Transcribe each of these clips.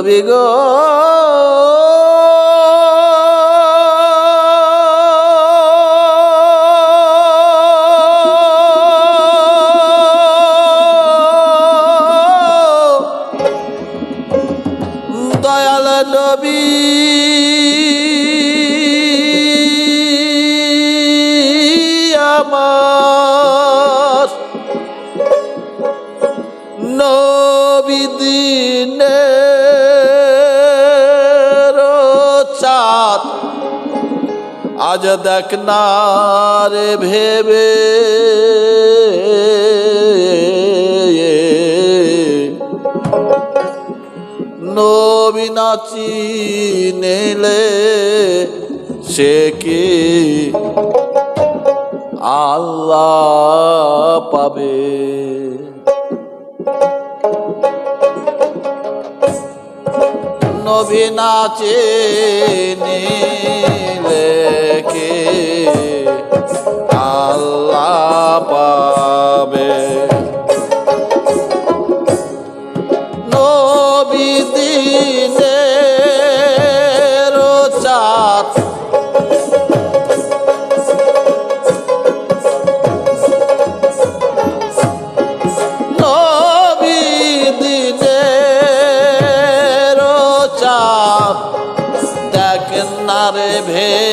নবী গো। দয়াল নবী আজ দেখ না রে ভেবে নবী নাচি নেলে সে কি আল্লাহ পাবে? নবী নাচে নিলে রে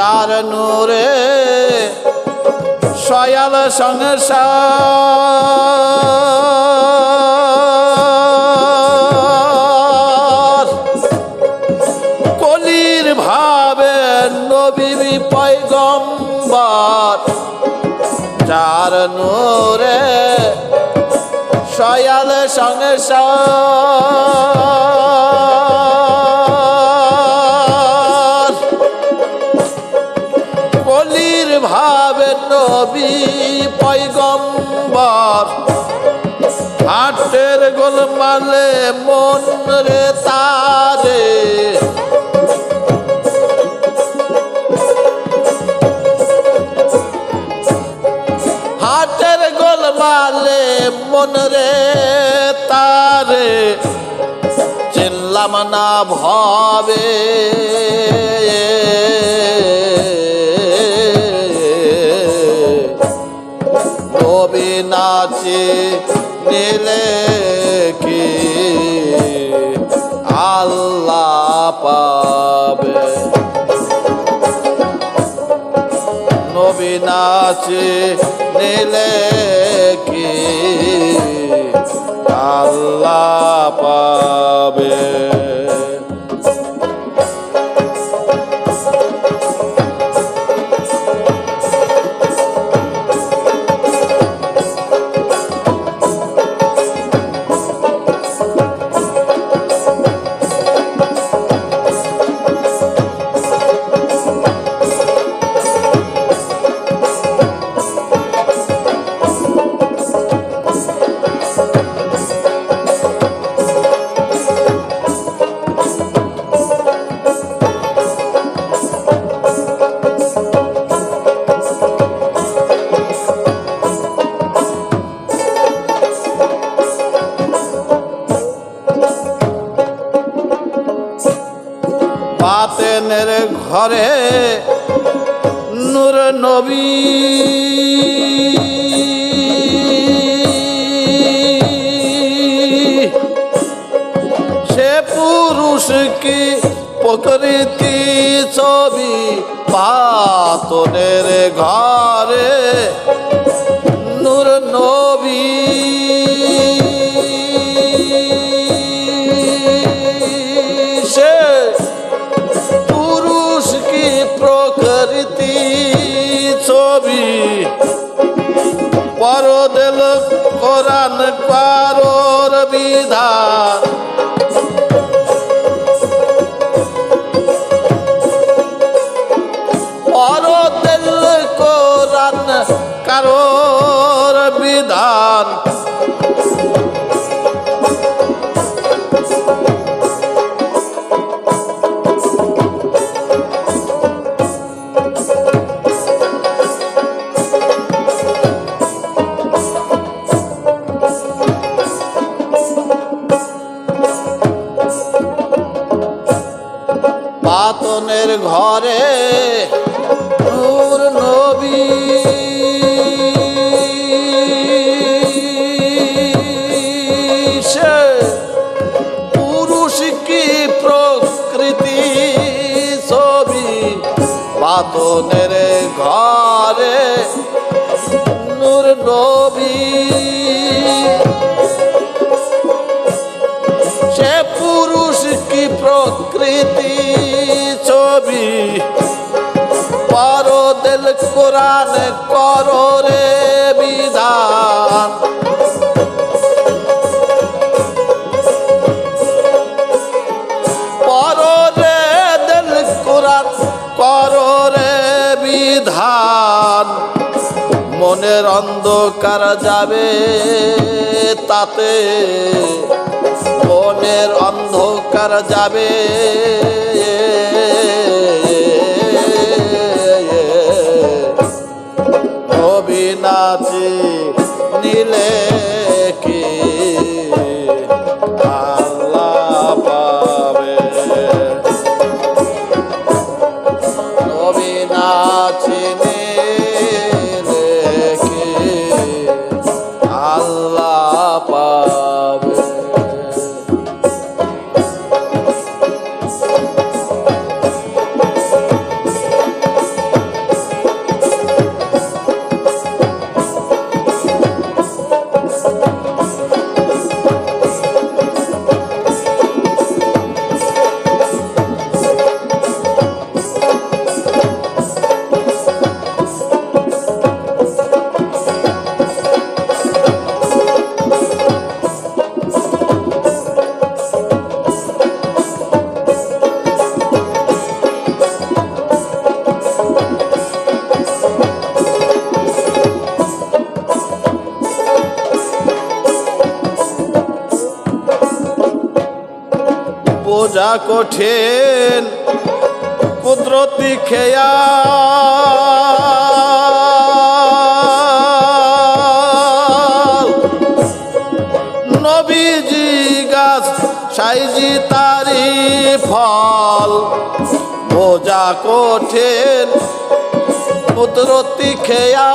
যার নূরে সয়াল সংসার কলির ভাবে নবী পয়গম্বর যার নূরে সয়াল সংসার পয়গম্বর হাটের গোলমালে মন রে তারে। হাটের গোলমালে মন রে তারে চিনলাম না ভবে। নিলে কি? আল্লাহ পাবে। নবী নাচে নিলে কি? আল্লাহ পাবে। ঘরে নূর নবী। সে পুরুষ কি প্রকৃতি ছবি পাতনের ঘরে পাতনের ঘরে নূর নবী। সে পুরুষ কি প্রকৃতি ছবি? পাতনের ঘরে ছবি পরদেল কোরআন, করো রে বিধান। পররে দিল কোরআন, করো রে বিধান। মনের অন্ধকার যাবে তাতে, মনের অন্ধকার যাবে। অবিনাচি নীলে বোঝা কঠিন কুদরতি খেয়া। নবীজি গাছ সাইজি তারি ফল। বোঝা কঠিন কুদরতি খেয়া।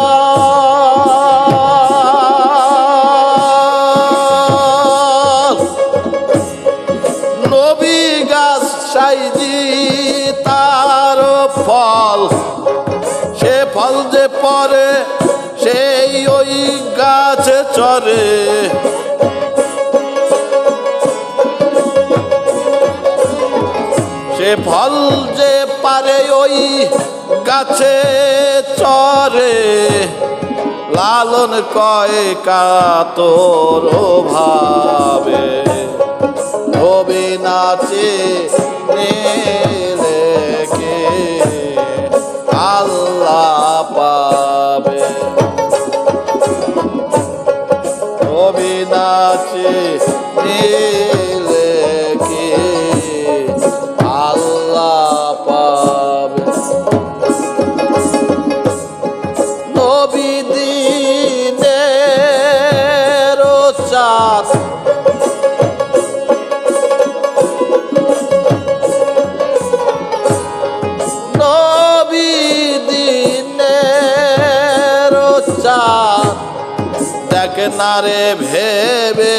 সে ফল যে পারে ওই গাছে চরে লালন কয় কাতর ভাবে। রবি নাচে দেখ না রে ভেবে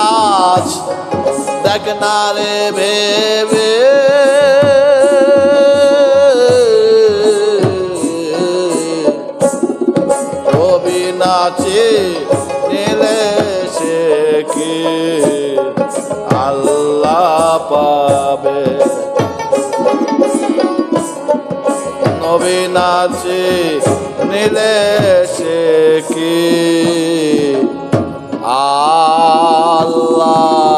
আজ দেখ না রে ভেবে নবী নীলে সে কি? আল্লাহ।